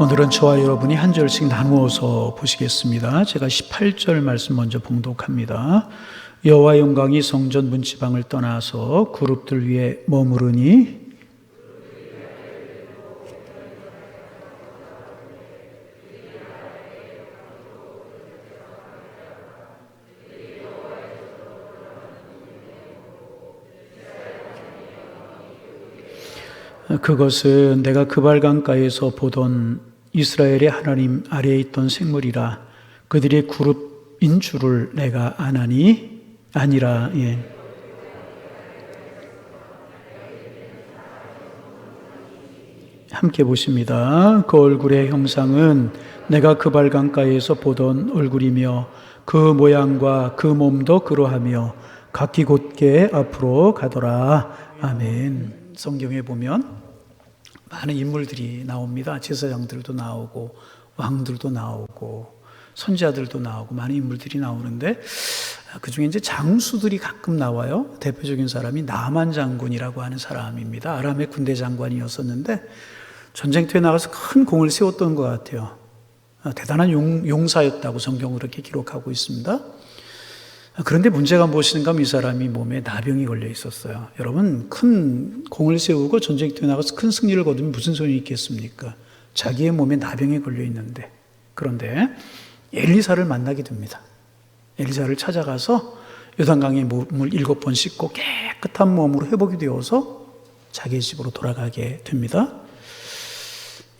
오늘은 저와 여러분이 한 절씩 나누어서 보시겠습니다. 제가 18절 말씀 먼저 봉독합니다. 여호와 영광이 성전 문지방을 떠나서 그룹들 위에 머무르니 그것은 내가 그발강가에서 보던 이스라엘의 하나님 아래에 있던 생물이라 그들의 그룹인 줄을 내가 아나니 아니라 예. 함께 보십니다. 그 얼굴의 형상은 내가 그발강가에서 보던 얼굴이며 그 모양과 그 몸도 그러하며 각기 곧게 앞으로 가더라. 아멘. 성경에 보면 많은 인물들이 나옵니다. 제사장들도 나오고 왕들도 나오고 선지자들도 나오고 많은 인물들이 나오는데 그 중에 이제 장수들이 가끔 나와요. 대표적인 사람이 나만 장군이라고 하는 사람입니다. 아람의 군대 장관이었었는데 전쟁터에 나가서 큰 공을 세웠던 것 같아요. 대단한 용, 사였다고 성경으로 이렇게 기록하고 있습니다. 그런데 문제가 무엇인가 이 사람이 몸에 나병이 걸려 있었어요. 여러분, 큰 공을 세우고 전쟁터에 나가서 큰 승리를 거두면 무슨 소용이 있겠습니까? 자기의 몸에 나병이 걸려 있는데. 그런데 엘리사를 만나게 됩니다. 엘리사를 찾아가서 요단강에 몸을 일곱 번 씻고 깨끗한 몸으로 회복이 되어서 자기의 집으로 돌아가게 됩니다.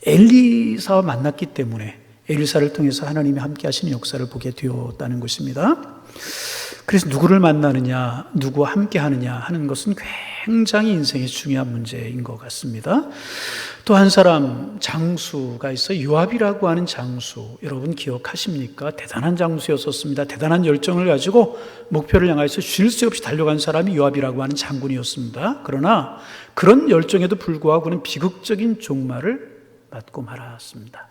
엘리사와 만났기 때문에 엘리사를 통해서 하나님이 함께 하시는 역사를 보게 되었다는 것입니다. 그래서 누구를 만나느냐, 누구와 함께 하느냐 하는 것은 굉장히 인생의 중요한 문제인 것 같습니다. 또 한 사람 장수가 있어 요압이라고 하는 장수. 여러분 기억하십니까? 대단한 장수였었습니다. 대단한 열정을 가지고 목표를 향해서 쉴 새 없이 달려간 사람이 요압이라고 하는 장군이었습니다. 그러나 그런 열정에도 불구하고 그는 비극적인 종말을 맞고 말았습니다.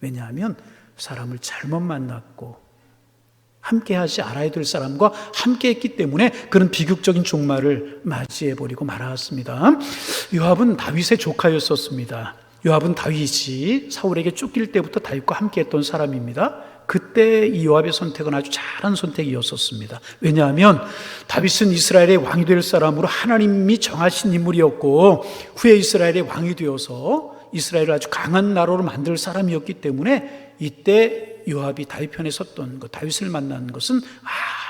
왜냐하면 사람을 잘못 만났고 함께 하지 알아야 될 사람과 함께 했기 때문에 그런 비극적인 종말을 맞이해 버리고 말았습니다. 요압은 다윗의 조카였었습니다. 요압은 다윗이 사울에게 쫓길 때부터 다윗과 함께 했던 사람입니다. 그때 이 요압의 선택은 아주 잘한 선택이었었습니다. 왜냐하면 다윗은 이스라엘의 왕이 될 사람으로 하나님이 정하신 인물이었고 후에 이스라엘의 왕이 되어서 이스라엘을 아주 강한 나라로 만들 사람이었기 때문에 이때 요압이 다윗 편에 섰던 것, 다윗을 만난 것은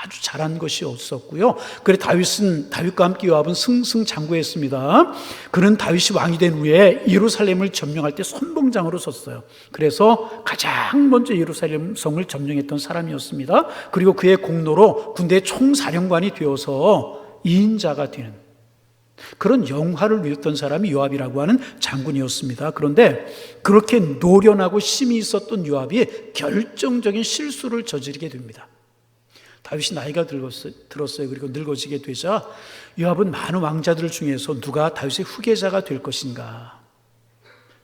아주 잘한 것이었었고요. 그래 다윗은 다윗과 함께 요압은 승승장구했습니다. 그는 다윗이 왕이 된 후에 예루살렘을 점령할 때 선봉장으로 섰어요. 그래서 가장 먼저 예루살렘 성을 점령했던 사람이었습니다. 그리고 그의 공로로 군대 총사령관이 되어서 이인자가 되는 그런 영화를 누렸던 사람이 요압이라고 하는 장군이었습니다. 그런데 그렇게 노련하고 힘이 있었던 요압이 결정적인 실수를 저지르게 됩니다. 다윗이 나이가 들었어요. 그리고 늙어지게 되자 요압은 많은 왕자들 중에서 누가 다윗의 후계자가 될 것인가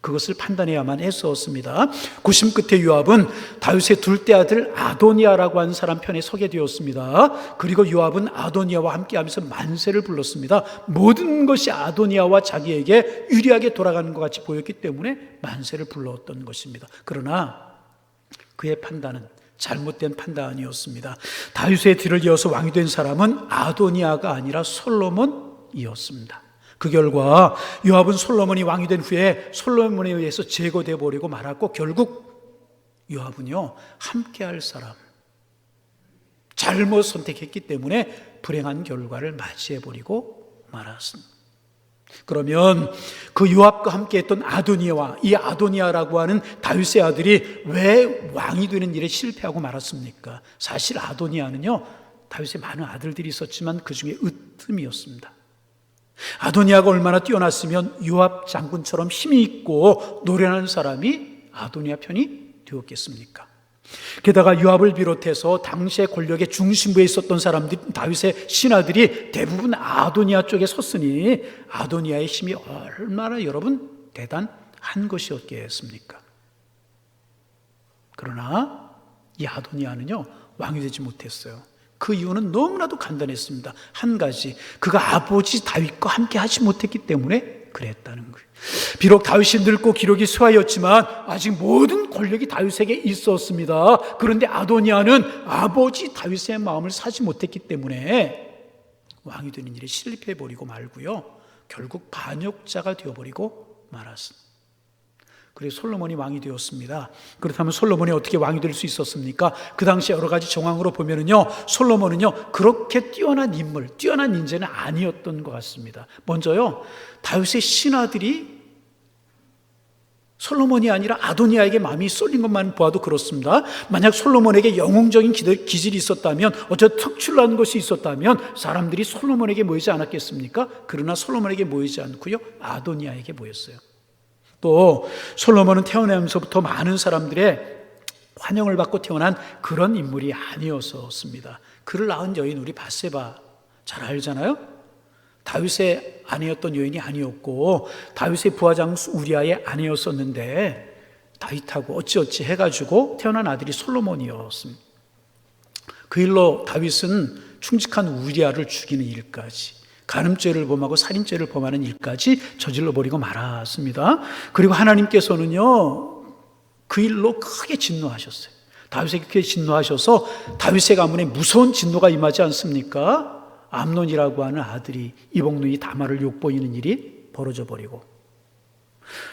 그것을 판단해야만 했었습니다. 구심 끝에 요압은 다윗의 둘째 아들 아도니아라고 하는 사람 편에 서게 되었습니다. 그리고 요압은 아도니아와 함께하면서 만세를 불렀습니다. 모든 것이 아도니아와 자기에게 유리하게 돌아가는 것 같이 보였기 때문에 만세를 불렀던 것입니다. 그러나 그의 판단은 잘못된 판단이었습니다. 다윗의 뒤를 이어서 왕이 된 사람은 아도니아가 아니라 솔로몬이었습니다. 그 결과 요압은 솔로몬이 왕이 된 후에 솔로몬에 의해서 제거돼 버리고 말았고 결국 요압은요 함께할 사람 잘못 선택했기 때문에 불행한 결과를 맞이해 버리고 말았습니다. 그러면 그 요압과 함께 했던 아도니아와 이 아도니아라고 하는 다윗의 아들이 왜 왕이 되는 일에 실패하고 말았습니까? 사실 아도니아는요 다윗의 많은 아들들이 있었지만 그 중에 으뜸이었습니다. 아도니아가 얼마나 뛰어났으면 요압 장군처럼 힘이 있고 노련한 사람이 아도니아 편이 되었겠습니까? 게다가 요압을 비롯해서 당시의 권력의 중심부에 있었던 사람들, 다윗의 신하들이 대부분 아도니아 쪽에 섰으니 아도니아의 힘이 얼마나 여러분 대단한 것이었겠습니까? 그러나 이 아도니아는요 왕이 되지 못했어요. 그 이유는 너무나도 간단했습니다. 한 가지. 그가 아버지 다윗과 함께 하지 못했기 때문에 그랬다는 거예요. 비록 다윗이 늙고 기록이 수하였지만 아직 모든 권력이 다윗에게 있었습니다. 그런데 아도니아는 아버지 다윗의 마음을 사지 못했기 때문에 왕이 되는 일에 실패해 버리고 말고요. 결국 반역자가 되어 버리고 말았습니다. 그래서 솔로몬이 왕이 되었습니다. 그렇다면 솔로몬이 어떻게 왕이 될 수 있었습니까? 그 당시 여러 가지 정황으로 보면은요, 솔로몬은요, 그렇게 뛰어난 인물, 뛰어난 인재는 아니었던 것 같습니다. 먼저요, 다윗의 신하들이 솔로몬이 아니라 아도니아에게 마음이 쏠린 것만 보아도 그렇습니다. 만약 솔로몬에게 영웅적인 기질이 있었다면, 어쩌 특출난 것이 있었다면, 사람들이 솔로몬에게 모이지 않았겠습니까? 그러나 솔로몬에게 모이지 않고요, 아도니아에게 모였어요. 또 솔로몬은 태어나면서부터 많은 사람들의 환영을 받고 태어난 그런 인물이 아니었었습니다. 그를 낳은 여인 우리 바세바 잘 알잖아요. 다윗의 아내였던 여인이 아니었고 다윗의 부하장 우리아의 아내였었는데 다윗하고 어찌어찌 해가지고 태어난 아들이 솔로몬이었습니다. 그 일로 다윗은 충직한 우리아를 죽이는 일까지 간음죄를 범하고 살인죄를 범하는 일까지 저질러 버리고 말았습니다. 그리고 하나님께서는요 그 일로 크게 진노하셨어요. 다윗에게 진노하셔서 다윗의 가문에 무서운 진노가 임하지 않습니까? 암론이라고 하는 아들이 이복누이 다말을 욕보이는 일이 벌어져 버리고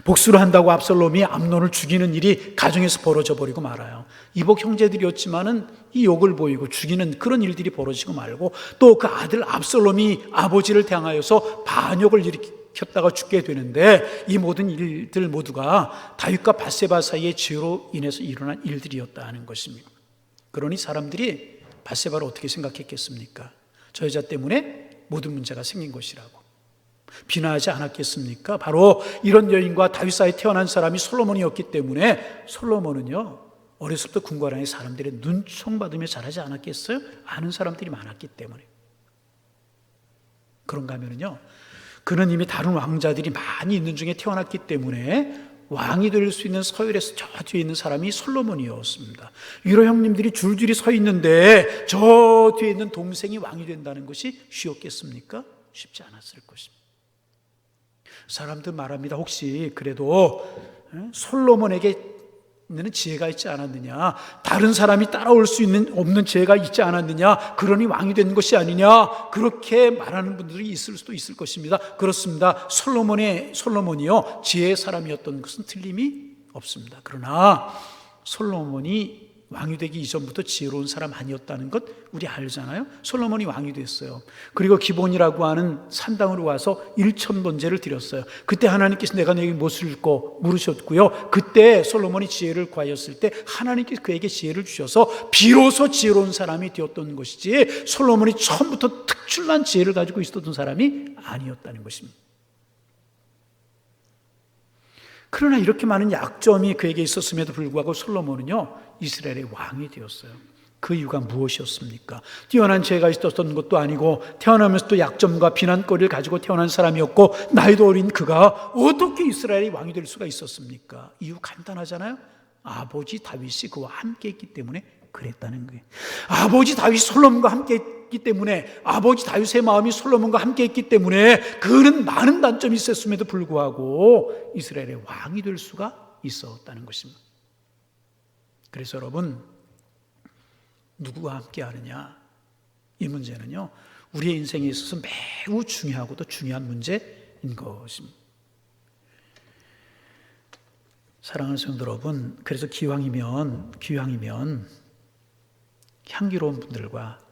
복수를 한다고 압살롬이 암론을 죽이는 일이 가정에서 벌어져 버리고 말아요. 이복 형제들이었지만은 이 욕을 보이고 죽이는 그런 일들이 벌어지고 말고 또 그 아들 압살롬이 아버지를 향하여서 반역을 일으켰다가 죽게 되는데 이 모든 일들 모두가 다윗과 바세바 사이의 죄로 인해서 일어난 일들이었다 하는 것입니다. 그러니 사람들이 바세바를 어떻게 생각했겠습니까? 저 여자 때문에 모든 문제가 생긴 것이라고. 비난하지 않았겠습니까? 바로 이런 여인과 다윗 사이에 태어난 사람이 솔로몬이었기 때문에 솔로몬은요 어렸을 때 궁궐안에 사람들의 눈총 받으며 자라지 않았겠어요? 아는 사람들이 많았기 때문에 그런가 하면요 그는 이미 다른 왕자들이 많이 있는 중에 태어났기 때문에 왕이 될 수 있는 서열에서 저 뒤에 있는 사람이 솔로몬이었습니다. 위로 형님들이 줄줄이 서 있는데 저 뒤에 있는 동생이 왕이 된다는 것이 쉬웠겠습니까? 쉽지 않았을 것입니다. 사람들 말합니다. 혹시 그래도 솔로몬에게 는 지혜가 있지 않았느냐? 다른 사람이 따라올 수 있는 없는 지혜가 있지 않았느냐? 그러니 왕이 되는 것이 아니냐? 그렇게 말하는 분들이 있을 수도 있을 것입니다. 그렇습니다. 솔로몬의 솔로몬이요 지혜의 사람이었던 것은 틀림이 없습니다. 그러나 솔로몬이 왕이 되기 이전부터 지혜로운 사람 아니었다는 것 우리 알잖아요. 솔로몬이 왕이 됐어요. 그리고 기본이라고 하는 산당으로 와서 일천 번제를 드렸어요. 그때 하나님께서 내가 너에게 무엇을 줄고 물으셨고요. 그때 솔로몬이 지혜를 구하였을 때 하나님께서 그에게 지혜를 주셔서 비로소 지혜로운 사람이 되었던 것이지 솔로몬이 처음부터 특출난 지혜를 가지고 있었던 사람이 아니었다는 것입니다. 그러나 이렇게 많은 약점이 그에게 있었음에도 불구하고 솔로몬은요, 이스라엘의 왕이 되었어요. 그 이유가 무엇이었습니까? 뛰어난 죄가 있었던 것도 아니고 태어나면서 또 약점과 비난거리를 가지고 태어난 사람이었고 나이도 어린 그가 어떻게 이스라엘의 왕이 될 수가 있었습니까? 이유 간단하잖아요. 아버지 다윗이 그와 함께 했기 때문에 그랬다는 거예요. 아버지 다윗 솔로몬과 함께 했기 때문에 아버지 다윗의 마음이 솔로몬과 함께 했기 때문에 그는 많은 단점이 있었음에도 불구하고 이스라엘의 왕이 될 수가 있었다는 것입니다. 그래서 여러분 누구와 함께 하느냐 이 문제는요 우리의 인생에 있어서 매우 중요하고도 중요한 문제인 것입니다. 사랑하는 성도 여러분, 그래서 기왕이면 기왕이면 향기로운 분들과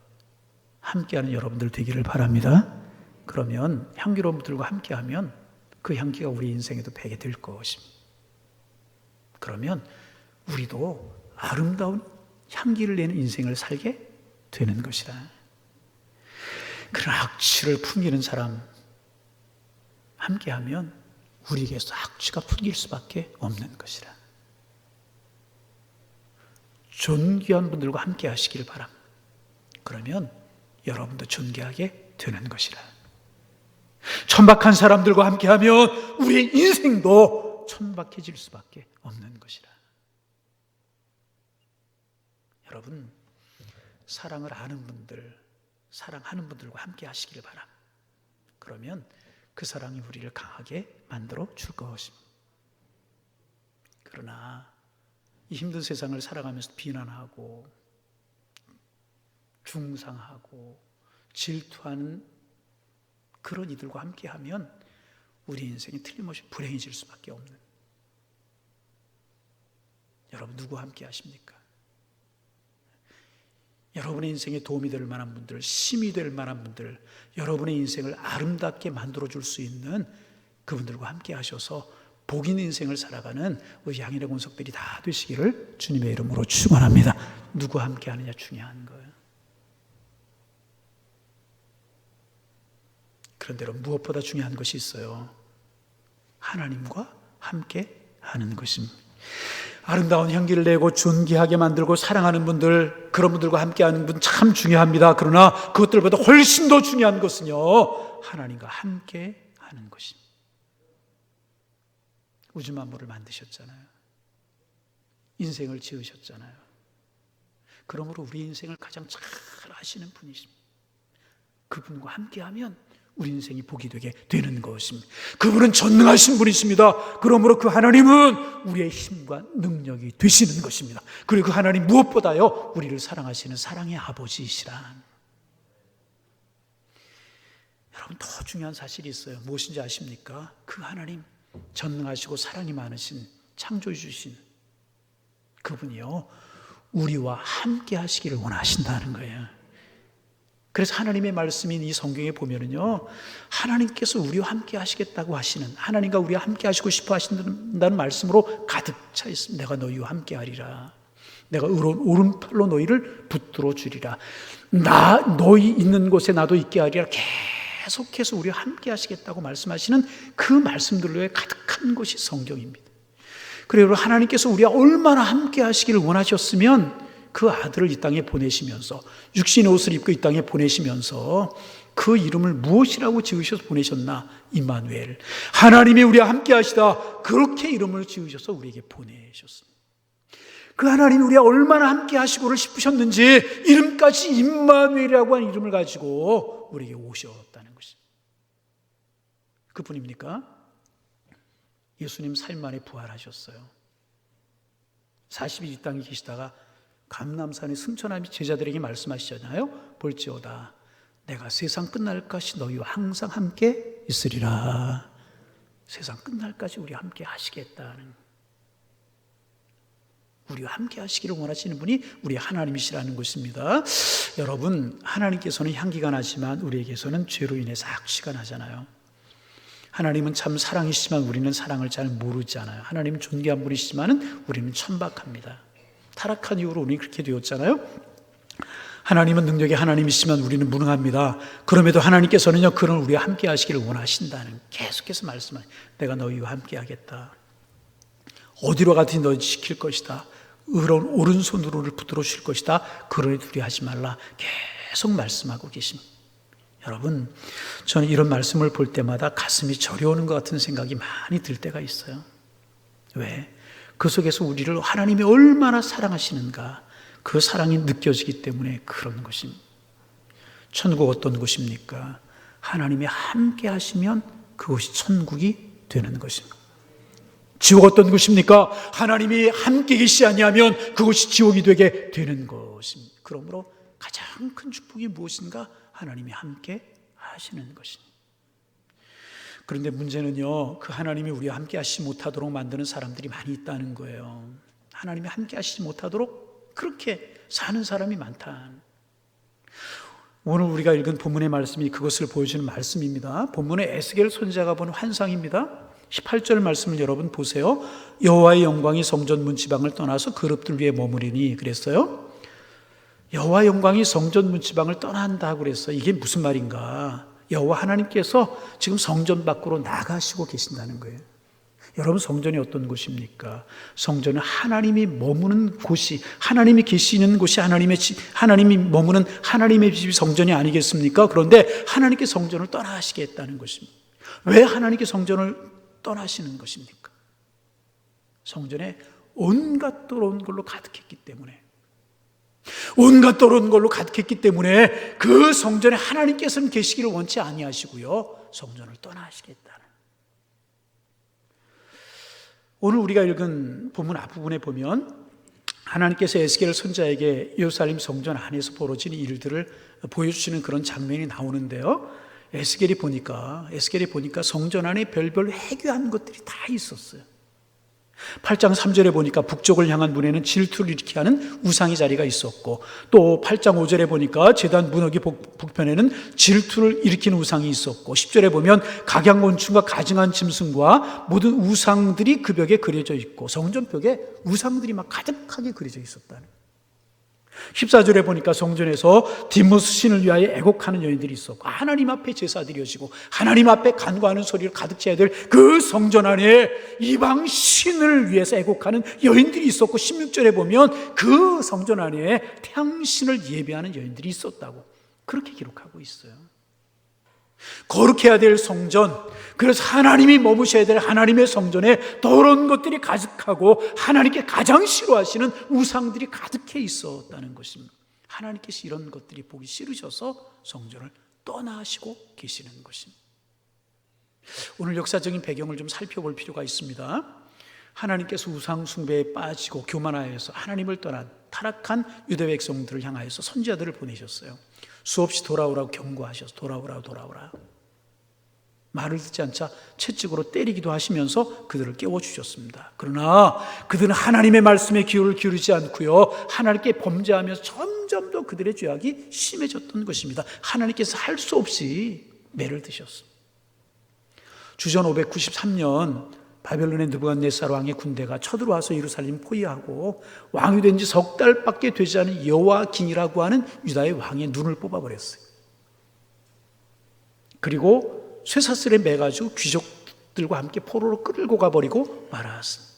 함께하는 여러분들 되기를 바랍니다. 그러면 향기로운 분들과 함께하면 그 향기가 우리 인생에도 배게 될 것입니다. 그러면 우리도 아름다운 향기를 내는 인생을 살게 되는 것이다. 그런 악취를 풍기는 사람 함께하면 우리에게서 악취가 풍길 수밖에 없는 것이라. 존귀한 분들과 함께 하시기를 바랍니다. 그러면 여러분도 존귀하게 되는 것이라. 천박한 사람들과 함께 하면 우리의 인생도 천박해질 수밖에 없는 것이라. 여러분, 사랑을 아는 분들, 사랑하는 분들과 함께 하시기를 바랍니다. 그러면 그 사랑이 우리를 강하게 만들어 줄 것입니다. 그러나 이 힘든 세상을 살아가면서 비난하고 중상하고 질투하는 그런 이들과 함께하면 우리 인생이 틀림없이 불행해질 수밖에 없는 여러분 누구 함께 하십니까? 여러분의 인생에 도움이 될 만한 분들, 힘이 될 만한 분들, 여러분의 인생을 아름답게 만들어 줄 수 있는 그분들과 함께 하셔서 복 있는 인생을 살아가는 우리 양인의 권속들이 다 되시기를 주님의 이름으로 축원합니다. 누구 함께 하느냐 중요한 거예요. 그런데 여러분 무엇보다 중요한 것이 있어요. 하나님과 함께 하는 것입니다. 아름다운 향기를 내고 존귀하게 만들고 사랑하는 분들, 그런 분들과 함께 하는 분 참 중요합니다. 그러나 그것들보다 훨씬 더 중요한 것은요, 하나님과 함께 하는 것입니다. 우주 만물을 만드셨잖아요. 인생을 지으셨잖아요. 그러므로 우리 인생을 가장 잘 아시는 분이십니다. 그분과 함께하면 우리 인생이 복이 되게 되는 것입니다. 그분은 전능하신 분이십니다. 그러므로 그 하나님은 우리의 힘과 능력이 되시는 것입니다. 그리고 그 하나님 무엇보다요, 우리를 사랑하시는 사랑의 아버지이시란. 여러분, 더 중요한 사실이 있어요. 무엇인지 아십니까? 그 하나님, 전능하시고 사랑이 많으신 창조해 주신 그분이요, 우리와 함께 하시기를 원하신다는 거예요. 그래서 하나님의 말씀인 이 성경에 보면은요, 하나님께서 우리와 함께 하시겠다고 하시는, 하나님과 우리와 함께 하시고 싶어 하신다는 말씀으로 가득 차 있습니다. 내가 너희와 함께 하리라. 내가 오른팔로 너희를 붙들어 주리라. 나, 너희 있는 곳에 나도 있게 하리라. 계속해서 우리와 함께 하시겠다고 말씀하시는 그 말씀들로 가득한 것이 성경입니다. 그리고 하나님께서 우리와 얼마나 함께 하시기를 원하셨으면 그 아들을 이 땅에 보내시면서 육신의 옷을 입고 이 땅에 보내시면서 그 이름을 무엇이라고 지으셔서 보내셨나? 임마누엘. 하나님이 우리와 함께 하시다. 그렇게 이름을 지으셔서 우리에게 보내셨습니다. 그 하나님이 우리와 얼마나 함께 하시고를 싶으셨는지 이름까지 임마누엘이라고 하는 이름을 가지고 우리에게 오셨다는 것입니다. 그뿐입니까? 예수님 삶 만에 부활하셨어요. 40일 이 땅에 계시다가 감남산의 승천함이 제자들에게 말씀하시잖아요. 볼지어다 내가 세상 끝날까지 너희와 항상 함께 있으리라. 세상 끝날까지 우리 함께 하시겠다는 우리와 함께 하시기를 원하시는 분이 우리 하나님이시라는 것입니다. 여러분, 하나님께서는 향기가 나지만 우리에게서는 죄로 인해서 악취가 나잖아요. 하나님은 참 사랑이시지만 우리는 사랑을 잘 모르잖아요. 하나님은 존귀한 분이시지만 우리는 천박합니다. 타락한 이후로 우리 그렇게 되었잖아요. 하나님은 능력의 하나님이시면 우리는 무능합니다. 그럼에도 하나님께서는요, 그런 우리와 함께 하시기를 원하신다는 계속해서 말씀하시 내가 너희와 함께 하겠다. 어디로 가든지 너희 지킬 것이다. 의로운 오른손으로 를 붙들어 줄 것이다. 그러니 두려하지 말라. 계속 말씀하고 계십니다. 여러분, 저는 이런 말씀을 볼 때마다 가슴이 저려오는 것 같은 생각이 많이 들 때가 있어요. 왜? 그 속에서 우리를 하나님이 얼마나 사랑하시는가 그 사랑이 느껴지기 때문에 그런 것입니다. 천국 어떤 곳입니까? 하나님이 함께 하시면 그곳이 천국이 되는 것입니다. 지옥 어떤 곳입니까? 하나님이 함께 계시 아니하면 그곳이 지옥이 되게 되는 것입니다. 그러므로 가장 큰 축복이 무엇인가? 하나님이 함께 하시는 것입니다. 그런데 문제는요, 그 하나님이 우리와 함께 하시지 못하도록 만드는 사람들이 많이 있다는 거예요. 하나님이 함께 하시지 못하도록 그렇게 사는 사람이 많다. 오늘 우리가 읽은 본문의 말씀이 그것을 보여주는 말씀입니다. 본문의 에스겔 선자가 본 환상입니다. 18절 말씀을 여러분 보세요. 여호와의 영광이 성전 문지방을 떠나서 그룹들 위에 머무리니 그랬어요. 여호와 영광이 성전 문지방을 떠난다 그랬어요. 이게 무슨 말인가? 여호와 하나님께서 지금 성전 밖으로 나가시고 계신다는 거예요. 여러분 성전이 어떤 곳입니까? 성전은 하나님이 머무는 곳이 하나님이 계시는 곳이 하나님의 집, 하나님이 머무는 하나님의 집이 성전이 아니겠습니까? 그런데 하나님께 성전을 떠나시겠다는 것입니다. 왜 하나님께 성전을 떠나시는 것입니까? 성전에 온갖 더러운 걸로 가득했기 때문에 온갖 더러운 걸로 가득했기 때문에 그 성전에 하나님께서는 계시기를 원치 아니하시고요. 성전을 떠나시겠다는. 오늘 우리가 읽은 본문 앞부분에 보면 하나님께서 에스겔 선자에게 예루살렘 성전 안에서 벌어진 일들을 보여주시는 그런 장면이 나오는데요. 에스겔이 보니까 에스겔이 보니까 성전 안에 별별 해괴한 것들이 다 있었어요. 8장 3절에 보니까 북쪽을 향한 문에는 질투를 일으키게 하는 우상의 자리가 있었고 또 8장 5절에 보니까 재단 문어기 북편에는 질투를 일으키는 우상이 있었고 10절에 보면 각양곤충과 가증한 짐승과 모든 우상들이 그 벽에 그려져 있고 성전 벽에 우상들이 막 가득하게 그려져 있었다는 14절에 보니까 성전에서 뒷모스 신을 위하여 애곡하는 여인들이 있었고 하나님 앞에 제사 드려지고 하나님 앞에 간구하는 소리를 가득 채야 될 그 성전 안에 이방 신을 위해서 애곡하는 여인들이 있었고 16절에 보면 그 성전 안에 태양신을 예배하는 여인들이 있었다고 그렇게 기록하고 있어요. 거룩해야 될 성전, 그래서 하나님이 머무셔야 될 하나님의 성전에 더러운 것들이 가득하고 하나님께 가장 싫어하시는 우상들이 가득해 있었다는 것입니다. 하나님께서 이런 것들이 보기 싫으셔서 성전을 떠나시고 계시는 것입니다. 오늘 역사적인 배경을 좀 살펴볼 필요가 있습니다. 하나님께서 우상 숭배에 빠지고 교만하여서 하나님을 떠난 타락한 유대 백성들을 향하여서 선지자들을 보내셨어요. 수없이 돌아오라고 경고하셔서 돌아오라 돌아오라. 말을 듣지 않자 채찍으로 때리기도 하시면서 그들을 깨워주셨습니다. 그러나 그들은 하나님의 말씀에 귀를 기울이지 않고요. 하나님께 범죄하면서 점점 더 그들의 죄악이 심해졌던 것입니다. 하나님께서 할 수 없이 매를 드셨습니다. 주전 593년 바벨론의 느부갓네살 왕의 군대가 쳐들어와서 예루살렘 포위하고 왕이 된 지 석 달밖에 되지 않은 여호와긴이라고 하는 유다의 왕의 눈을 뽑아버렸어요. 그리고 쇠사슬에 매가지고 귀족들과 함께 포로로 끌고 가버리고 말았습니다.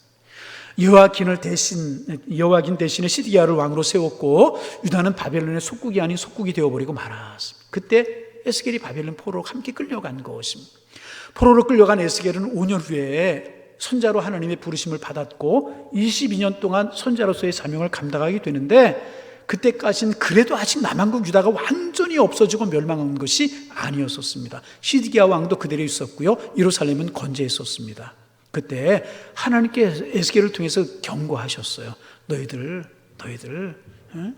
여호와긴을 대신 여호와긴 대신에 시디기야를 왕으로 세웠고 유다는 바벨론의 속국이 아닌 속국이 되어버리고 말았습니다. 그때 에스겔이 바벨론 포로로 함께 끌려간 것입니다. 포로로 끌려간 에스겔은 5년 후에 선자로 하나님의 부르심을 받았고 22년 동안 선자로서의 사명을 감당하게 되는데 그때까지는 그래도 아직 남한국 유다가 완전히 없어지고 멸망한 것이 아니었었습니다. 시디기야 왕도 그대로 있었고요. 예루살렘은 건재했었습니다. 그때 하나님께 에스겔을 통해서 경고하셨어요. 너희들, 너희들, 응?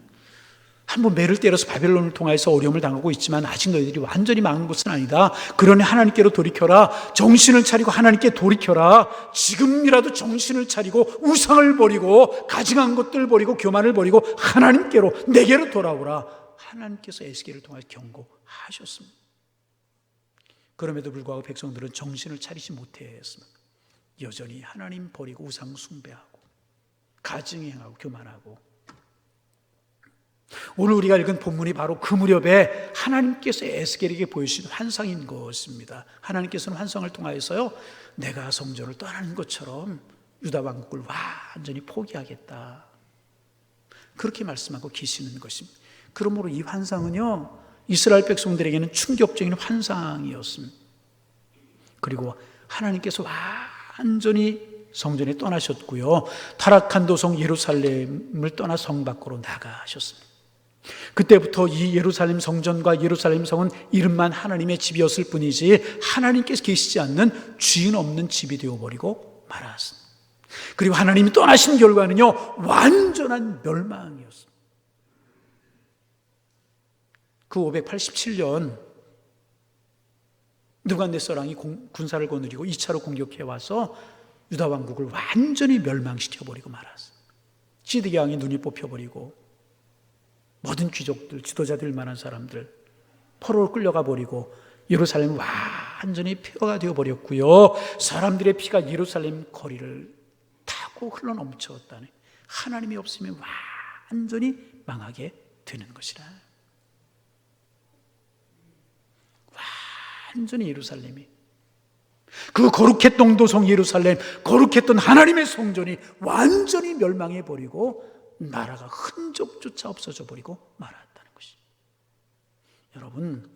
한번 매를 때려서 바벨론을 통해서 어려움을 당하고 있지만 아직 너희들이 완전히 망한 것은 아니다. 그러니 하나님께로 돌이켜라. 정신을 차리고 하나님께 돌이켜라. 지금이라도 정신을 차리고 우상을 버리고 가증한 것들 버리고 교만을 버리고 하나님께로 내게로 돌아오라. 하나님께서 에스겔을 통해 경고하셨습니다. 그럼에도 불구하고 백성들은 정신을 차리지 못했습니다. 여전히 하나님 버리고 우상 숭배하고 가증 행하고 교만하고 오늘 우리가 읽은 본문이 바로 그 무렵에 하나님께서 에스겔에게 보여주신 환상인 것입니다. 하나님께서는 환상을 통하여서요, 내가 성전을 떠나는 것처럼 유다 왕국을 완전히 포기하겠다. 그렇게 말씀하고 계시는 것입니다. 그러므로 이 환상은요, 이스라엘 백성들에게는 충격적인 환상이었습니다. 그리고 하나님께서 완전히 성전에 떠나셨고요. 타락한 도성 예루살렘을 떠나 성 밖으로 나가셨습니다. 그때부터 이 예루살렘 성전과 예루살렘 성은 이름만 하나님의 집이었을 뿐이지 하나님께서 계시지 않는 주인 없는 집이 되어버리고 말았습니다. 그리고 하나님이 떠나신 결과는요, 완전한 멸망이었습니다. 그 587년 누간네서랑이 군사를 거느리고 2차로 공격해 와서 유다 왕국을 완전히 멸망시켜 버리고 말았어요. 시드기 왕이 눈이 뽑혀 버리고 모든 귀족들, 지도자들 만한 사람들 포로로 끌려가 버리고 예루살렘 완전히 폐허가 되어 버렸고요. 사람들의 피가 예루살렘 거리를 타고 흘러 넘쳐왔다네. 하나님이 없으면 완전히 망하게 되는 것이라. 완전히 예루살렘이 그 거룩했던 도성 예루살렘, 거룩했던 하나님의 성전이 완전히 멸망해 버리고 나라가 흔적조차 없어져 버리고 말았다는 것이. 여러분,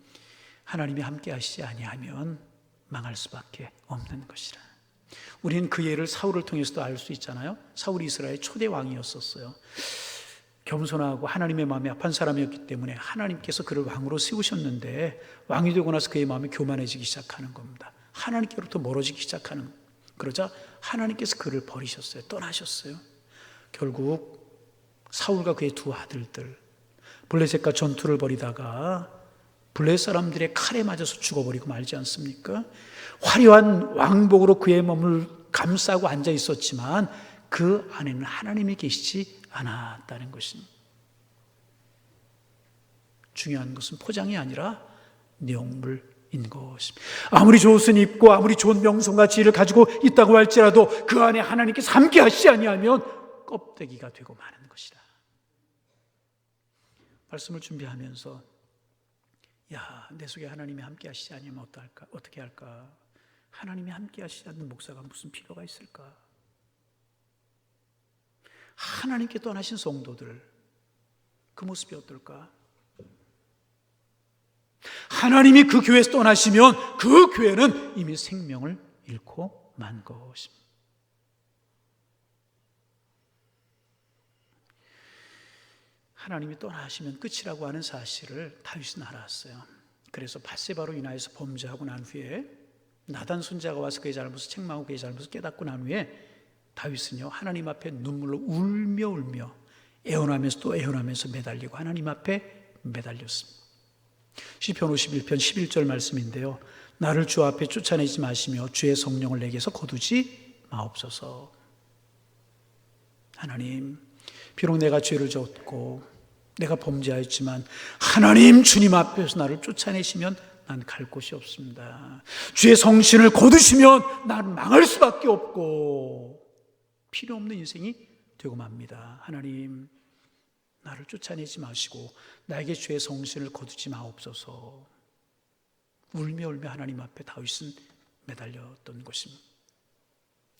하나님이 함께 하시지 아니하면 망할 수밖에 없는 것이라. 우리는 그 예를 사울을 통해서도 알 수 있잖아요. 사울이 이스라엘 초대 왕이었었어요. 겸손하고 하나님의 마음에 합한 사람이었기 때문에 하나님께서 그를 왕으로 세우셨는데 왕이 되고 나서 그의 마음이 교만해지기 시작하는 겁니다. 하나님께로부터 멀어지기 시작하는 그러자 하나님께서 그를 버리셨어요. 떠나셨어요. 결국 사울과 그의 두 아들들 블레셋과 전투를 벌이다가 블레셋 사람들의 칼에 맞아서 죽어버리고 말지 않습니까? 화려한 왕복으로 그의 몸을 감싸고 앉아 있었지만 그 안에는 하나님이 계시지 않았다는 것입니다. 중요한 것은 포장이 아니라 내용물인 것입니다. 아무리 좋은 입고 아무리 좋은 명성과 지혜를 가지고 있다고 할지라도 그 안에 하나님께서 함께 하시지 아니하면 껍데기가 되고 마는 것이다. 말씀을 준비하면서 야, 내 속에 하나님이 함께 하시지 않으면 어떡할까? 어떻게 할까? 하나님이 함께 하시지 않는 목사가 무슨 필요가 있을까? 하나님께 떠나신 성도들 그 모습이 어떨까? 하나님이 그 교회에서 떠나시면 그 교회는 이미 생명을 잃고 만 것입니다. 하나님이 떠나시면 끝이라고 하는 사실을 다윗은 알았어요. 그래서 바세바로 인하여서 범죄하고 난 후에 나단 손자가 와서 그의 잘못을 책망하고 그의 잘못을 깨닫고 난 후에 다윗은요 하나님 앞에 눈물로 울며 울며 애원하면서 또 애원하면서 매달리고 하나님 앞에 매달렸습니다. 시편 51편 11절 말씀인데요. 나를 주 앞에 쫓아내지 마시며 주의 성령을 내게서 거두지 마옵소서. 하나님, 비록 내가 죄를 졌고 내가 범죄하였지만 하나님 주님 앞에서 나를 쫓아내시면 난 갈 곳이 없습니다. 주의 성신을 거두시면 난 망할 수밖에 없고 필요 없는 인생이 되고 맙니다. 하나님, 나를 쫓아내지 마시고 나에게 주의 성신을 거두지 마옵소서. 울며 울며 하나님 앞에 다윗은 매달렸던 것입니다.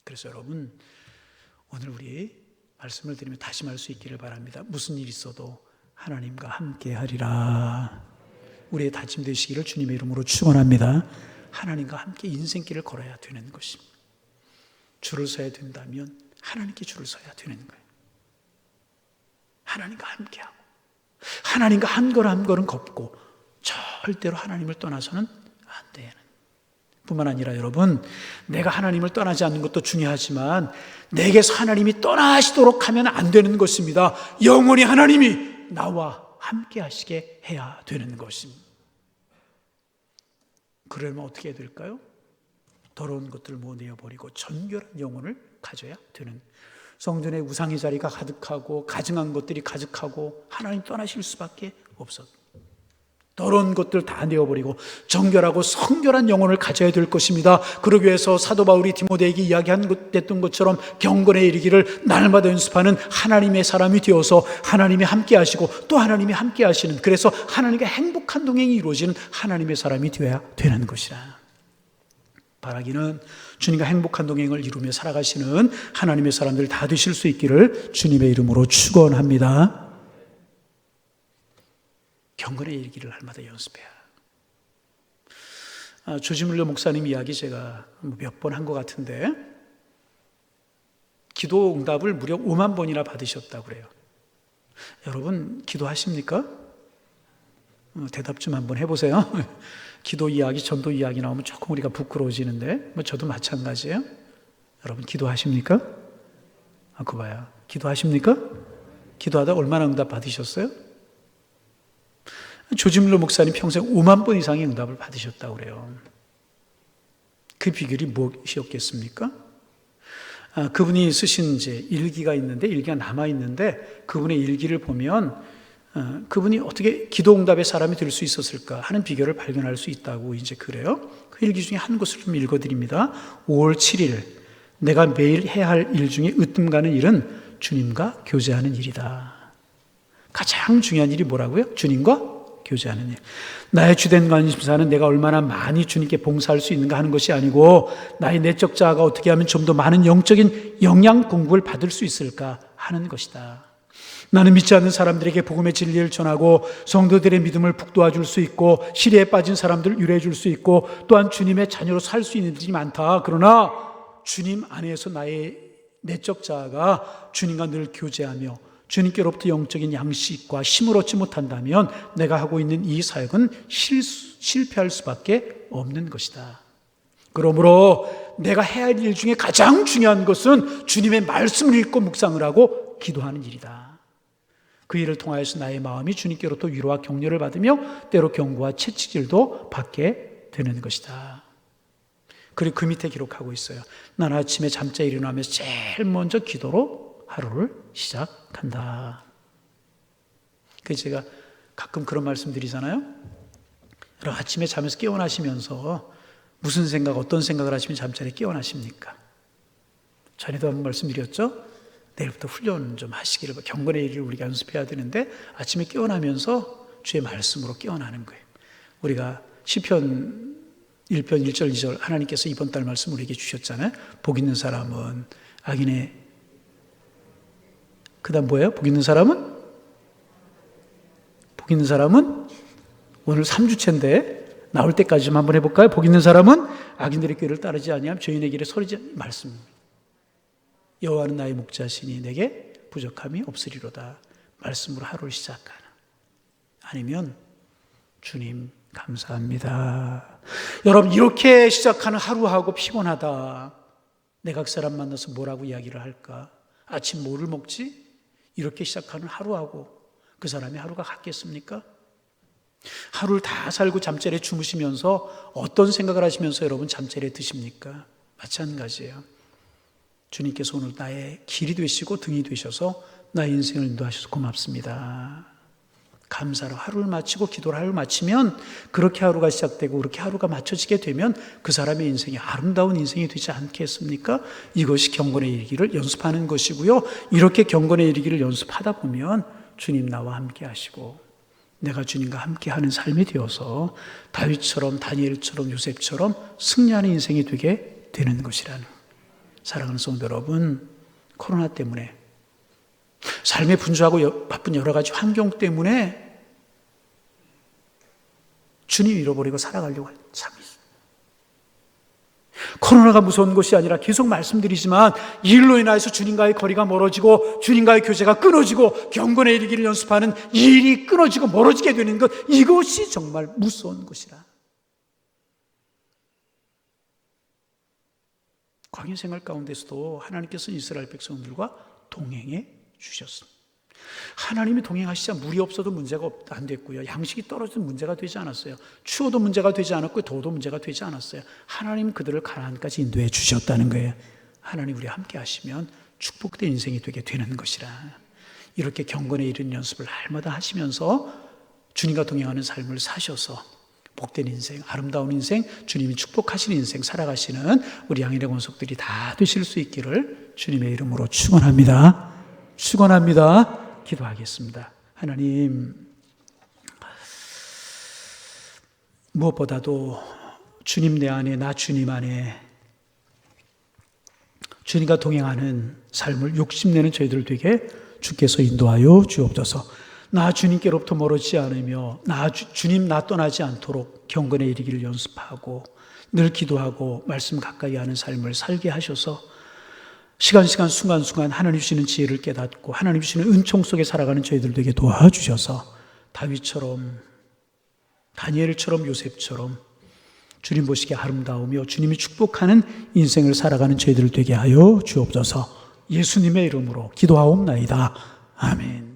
그래서 여러분 오늘 우리 말씀을 드리며 다시 말 수 있기를 바랍니다. 무슨 일 있어도 하나님과 함께 하리라. 우리의 다짐 되시기를 주님의 이름으로 축원합니다. 하나님과 함께 인생길을 걸어야 되는 것입니다. 줄을 서야 된다면 하나님께 줄을 서야 되는 거예요. 하나님과 함께하고 하나님과 한 걸음 한 걸음 걷고 절대로 하나님을 떠나서는 안 되는 뿐만 아니라 여러분 내가 하나님을 떠나지 않는 것도 중요하지만 내게서 하나님이 떠나시도록 하면 안 되는 것입니다. 영원히 하나님이 나와 함께 하시게 해야 되는 것입니다. 그러면 어떻게 될까요? 더러운 것들을 모내어 버리고 정결한 영혼을 가져야 되는 성전의 우상의 자리가 가득하고 가증한 것들이 가득하고 하나님 떠나실 수밖에 없었. 더러운 것들 다 내어버리고 정결하고 성결한 영혼을 가져야 될 것입니다. 그러기 위해서 사도 바울이 디모데에게 됐던 것처럼 경건에 이르기를 날마다 연습하는 하나님의 사람이 되어서 하나님이 함께 하시고 또 하나님이 함께 하시는 그래서 하나님과 행복한 동행이 이루어지는 하나님의 사람이 되어야 되는 것이라. 바라기는 주님과 행복한 동행을 이루며 살아가시는 하나님의 사람들 다 되실 수 있기를 주님의 이름으로 축원합니다. 경건의 일기를 날마다 연습해야. 아, 조지물려 목사님 이야기 제가 몇 번 한 것 같은데 기도 응답을 무려 5만 번이나 받으셨다고 그래요. 여러분 기도하십니까? 어, 대답 좀 한번 해보세요. 기도 이야기, 전도 이야기 나오면 조금 우리가 부끄러워지는데, 뭐 저도 마찬가지예요. 여러분 기도하십니까? 아, 그 봐요. 기도하십니까? 기도하다 얼마나 응답 받으셨어요? 조지밀러 목사님 평생 5만 번 이상의 응답을 받으셨다고 그래요. 그 비결이 무엇이었겠습니까? 아, 그분이 쓰신 이제 일기가 있는데, 일기가 남아 있는데, 그분의 일기를 보면 어, 그분이 어떻게 기도 응답의 사람이 될 수 있었을까 하는 비결을 발견할 수 있다고 이제 그래요. 그 일기 중에 한 곳을 좀 읽어드립니다. 5월 7일, 내가 매일 해야 할 일 중에 으뜸 가는 일은 주님과 교제하는 일이다. 가장 중요한 일이 뭐라고요? 주님과 교제하는 일. 나의 주된 관심사는 내가 얼마나 많이 주님께 봉사할 수 있는가 하는 것이 아니고 나의 내적 자아가 어떻게 하면 좀 더 많은 영적인 영양 공급을 받을 수 있을까 하는 것이다. 나는 믿지 않는 사람들에게 복음의 진리를 전하고 성도들의 믿음을 북돋아 줄 수 있고 시리에 빠진 사람들을 유래해 줄 수 있고 또한 주님의 자녀로 살 수 있는 일이 많다. 그러나 주님 안에서 나의 내적 자아가 주님과 늘 교제하며 주님께로부터 영적인 양식과 힘을 얻지 못한다면 내가 하고 있는 이 사역은 실, 실패할 수밖에 없는 것이다. 그러므로 내가 해야 할 일 중에 가장 중요한 것은 주님의 말씀을 읽고 묵상을 하고 기도하는 일이다. 그 일을 통하여서 나의 마음이 주님께로부터 위로와 격려를 받으며 때로 경고와 채찍질도 받게 되는 것이다. 그리고 그 밑에 기록하고 있어요. 난 아침에 잠자 일어나면서 제일 먼저 기도로 하루를 시작한다. 그 제가 가끔 그런 말씀 드리잖아요. 여러분 아침에 잠에서 깨어나시면서 무슨 생각, 어떤 생각을 하시면 잠자리에 깨어나십니까? 전에도 한번 말씀드렸죠? 내일부터 훈련 좀 하시기를 경건의 일을 우리가 연습해야 되는데 아침에 깨어나면서 주의 말씀으로 깨어나는 거예요. 우리가 시편 1편 1절 2절 하나님께서 이번 달 말씀 우리에게 주셨잖아요. 복 있는 사람은 악인의 그 다음 뭐예요? 복 있는 사람은 복 있는 사람은 오늘 3주째인데 나올 때까지 좀 한번 해볼까요? 복 있는 사람은 악인들의 꾀를 따르지 아니함 죄인의 길에 서리지 말씀. 여호와는 나의 목자시니 내게 부족함이 없으리로다. 말씀으로 하루를 시작하는. 아니면 주님 감사합니다. 여러분 이렇게 시작하는 하루하고 피곤하다. 내가 그 사람 만나서 뭐라고 이야기를 할까? 아침 뭐를 먹지? 이렇게 시작하는 하루하고 그 사람의 하루가 같겠습니까? 하루를 다 살고 잠자리에 주무시면서 어떤 생각을 하시면서 여러분 잠자리에 드십니까? 마찬가지예요. 주님께서 오늘 나의 길이 되시고 등이 되셔서 나의 인생을 인도하셔서 고맙습니다. 감사로 하루를 마치고 기도를 하루를 마치면 그렇게 하루가 시작되고 그렇게 하루가 맞춰지게 되면 그 사람의 인생이 아름다운 인생이 되지 않겠습니까? 이것이 경건의 일기를 연습하는 것이고요. 이렇게 경건의 일기를 연습하다 보면 주님 나와 함께 하시고 내가 주님과 함께 하는 삶이 되어서 다윗처럼 다니엘처럼 요셉처럼 승리하는 인생이 되게 되는 것이라는 사랑하는 성도 여러분 코로나 때문에 삶의 분주하고 바쁜 여러 가지 환경 때문에 주님 잃어버리고 살아가려고 참 코로나가 무서운 것이 아니라 계속 말씀드리지만 일로 인하여서 주님과의 거리가 멀어지고 주님과의 교제가 끊어지고 경건의 이르기를 연습하는 일이 끊어지고 멀어지게 되는 것 이것이 정말 무서운 것이라. 광야 생활 가운데서도 하나님께서 이스라엘 백성들과 동행해 주셨습니다. 하나님이 동행하시자 물이 없어도 문제가 안 됐고요. 양식이 떨어져도 문제가 되지 않았어요. 추워도 문제가 되지 않았고 더워도 문제가 되지 않았어요. 하나님 그들을 가나안까지 인도해 주셨다는 거예요. 하나님 우리 함께 하시면 축복된 인생이 되게 되는 것이라. 이렇게 경건에 이른 연습을 날마다 하시면서 주님과 동행하는 삶을 사셔서 복된 인생, 아름다운 인생, 주님이 축복하시는 인생 살아가시는 우리 양일의 권속들이 다 되실 수 있기를 주님의 이름으로 축원합니다. 축원합니다. 기도하겠습니다. 하나님, 무엇보다도 주님 내 안에, 나 주님 안에 주님과 동행하는 삶을 욕심내는 저희들 되게 주께서 인도하여 주옵소서. 나 주님께로부터 멀어지지 않으며 나 주, 님나 떠나지 않도록 경건에 이르기를 연습하고 늘 기도하고 말씀 가까이 하는 삶을 살게 하셔서 시간 시간 순간 순간 하나님 주시는 지혜를 깨닫고 하나님 주시는 은총 속에 살아가는 저희들에게 도와주셔서 다윗처럼 다니엘처럼 요셉처럼 주님 보시기에 아름다우며 주님이 축복하는 인생을 살아가는 저희들 되게 하여 주옵소서 예수님의 이름으로 기도하옵나이다. 아멘.